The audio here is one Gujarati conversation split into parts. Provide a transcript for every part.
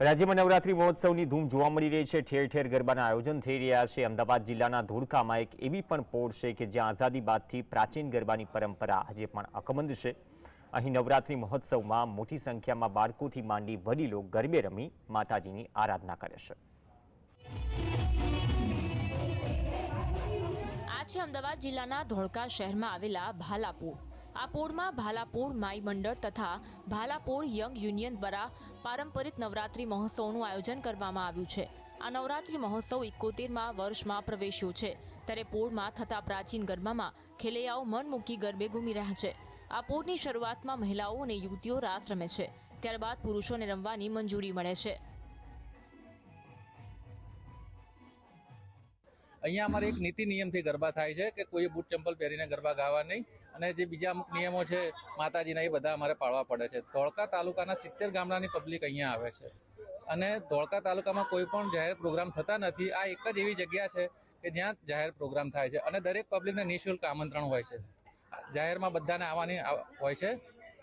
રાજ્યમાં નવરાત્રી મહોત્સવની ધૂમ જોવા મળી રહી છે. ઠેર ઠેર ગરબાના આયોજન થઈ રહ્યા છે. અમદાવાદ જિલ્લાના ધોળકામાં એક એવી પણ પોળ છે કે જ્યાં આઝાદી બાદથી પ્રાચીન ગરબાની પરંપરા આજે પણ અકબંધ છે. અહીં નવરાત્રી મહોત્સવમાં મોટી સંખ્યામાં બાળકોથી માંડી વડીલો ગરબે રમી માતાજીની આરાધના કરે છે. આ છે અમદાવાદ જિલ્લાના ધોળકા શહેરમાં આવેલા ભાલાપુર. આ પોળમાં ભાલાપોળ માઈ મંડળ તથા ભાલાપોળ યંગ યુનિયન દ્વારા પારંપરિક નવરાત્રી મહોત્સવનું આયોજન કરવામાં આવ્યું છે. આ નવરાત્રી મહોત્સવ એકોતેરમાં વર્ષમાં પ્રવેશ્યો છે. ત્યારે પોળમાં થતા પ્રાચીન ગરબામાં ખેલૈયાઓ મન મૂકી ગરબે ઘૂમી રહ્યા છે. આ પોળની શરૂઆતમાં મહિલાઓ અને યુવતીઓ રાસ રમે છે. ત્યારબાદ પુરુષોને રમવાની મંજૂરી મળે છે. અહીંયા અમારે એક નીતિ નિયમથી ગરબા થાય છે કે કોઈએ બૂટ ચંપલ પહેરીને ગરબા ગાવા નહીં. અને જે બીજા અમુક નિયમો છે, માતાજીના એ બધા અમારે પાળવા પડે છે. ધોળકા તાલુકાના સિત્તેર ગામડાની પબ્લિક અહીંયા આવે છે. અને ધોળકા તાલુકામાં કોઈ પણ જાહેર પ્રોગ્રામ થતા નથી. આ એક જ એવી જગ્યા છે કે જ્યાં જાહેર પ્રોગ્રામ થાય છે. અને દરેક પબ્લિકને નિઃશુલ્ક આમંત્રણ હોય છે. જાહેરમાં બધાને આવવાની હોય છે.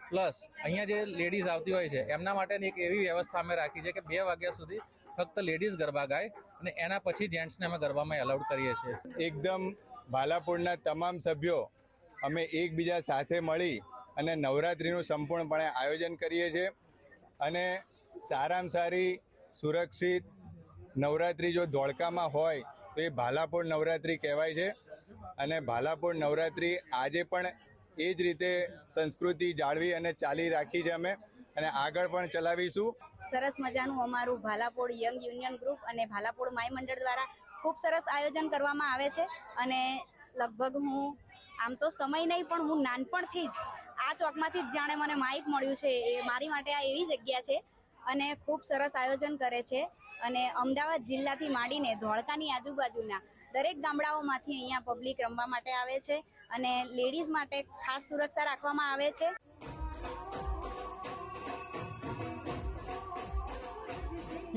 પ્લસ, અહીંયા જે લેડીઝ આવતી હોય છે, એમના માટેની એક એવી વ્યવસ્થા અમે રાખી છે કે બે વાગ્યા સુધી ફક્ત લેડીઝ ગરબા ગાય. અને એના પછી જેન્ટ્સને અમે ગરબામાં એલાઉડ કરીએ છીએ. એકદમ ભાલાપુરના તમામ સભ્યો અમે એકબીજા સાથે મળી અને નવરાત્રિનું સંપૂર્ણપણે આયોજન કરીએ છીએ. અને સારામાં સારી, સુરક્ષિત નવરાત્રિ જો ધોળકામાં હોય, તો એ ભાલાપુર નવરાત્રિ કહેવાય છે. અને ભાલાપુર નવરાત્રિ આજે પણ એ જ રીતે સંસ્કૃતિ જાળવી અને ચાલી રાખી છે અમે. અને આગળ પણ ચલાવીશું. સરસ મજાનું અમારું ભાલાપોળ યંગ યુનિયન ગ્રુપ અને ભાલાપોળ માય મંડળ દ્વારા ખૂબ સરસ આયોજન કરવામાં આવે છે. અને લગભગ હું, આમ તો સમય નહીં, પણ હું નાનપણથી જ આ ચોકમાંથી જ જાણે મને માઇક મળ્યું છે. એ મારી માટે આ એવી જગ્યા છે અને ખૂબ સરસ આયોજન કરે છે. અને અમદાવાદ જિલ્લાથી માંડીને ધોળકાની આજુબાજુના દરેક ગામડાઓમાંથી અહીંયા પબ્લિક રમવા માટે આવે છે અને લેડીઝ માટે ખાસ સુરક્ષા રાખવામાં આવે છે.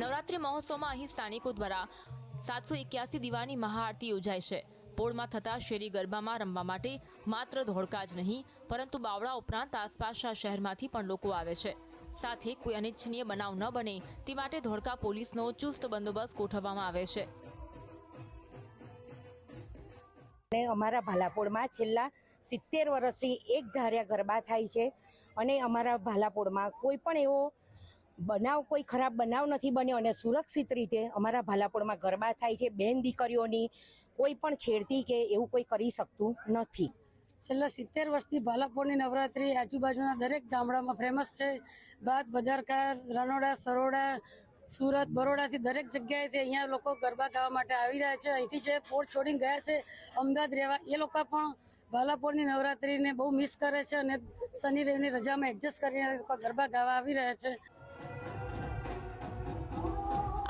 નવરાત્રી મહોત્સવમાં અહીં સ્થાનિકો દ્વારા સાતસો એક્યાસી દીવાની મહાઆરતી યોજાય છે. પોળમાં થતા શેરી ગરબામાં રમવા માટે માત્ર ધોળકા જ નહીં, પરંતુ બાવળા ઉપરાંત આસપાસના શહેરમાંથી પણ લોકો આવે છે. સાથે કોઈ અનિચ્છનીય બનાવ ન બને તે માટે ધોળકા પોલીસનો ચુસ્ત બંદોબસ્ત ગોઠવવામાં આવે છે. અને અમારા ભાલાપોળમાં છેલ્લા સિત્તેર વર્ષથી એક ધાર્યા ગરબા થાય છે. અને અમારા ભાલાપોળમાં કોઈ પણ એવો બનાવ કોઈ ખરાબ બનાવ નથી બન્યો અને સુરક્ષિત રીતે અમારા ભાલાપોળમાં ગરબા થાય છે, બેન દીકરીઓની કોઈ પણ છેડતી કે એવું કોઈ કરી શકતું નથી. છેલ્લા સિત્તેર વર્ષથી ભાલાપોળની નવરાત્રી આજુબાજુના દરેક ગામડામાં ફેમસ છે. બાદ બજારકાર, રનોડા, સરોડા, સુરત, બરોડાથી દરેક જગ્યાએથી અહીંયા લોકો ગરબા ગાવા માટે આવી રહ્યા છે. અહીંથી જે પોર્ટ છોડીને ગયા છે, અમદાવાદ રહેવા, એ લોકો પણ ભાલાપોરની નવરાત્રીને બહુ મિસ કરે છે અને શનિ રવિની રજામાં એડજસ્ટ કરીને ગરબા ગાવા આવી રહ્યા છે.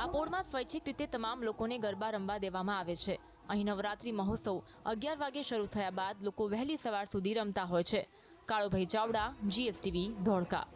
આ પોળમાં સ્વૈચ્છિક રીતે તમામ લોકોને ગરબા રમવા દેવામાં આવે છે. અહીં નવરાત્રી મહોત્સવ અગિયાર વાગે શરૂ થયા બાદ લોકો વહેલી સવાર સુધી રમતા હોય છે. કાળુભાઈ ચાવડા જીએસટીવી ધોળકા.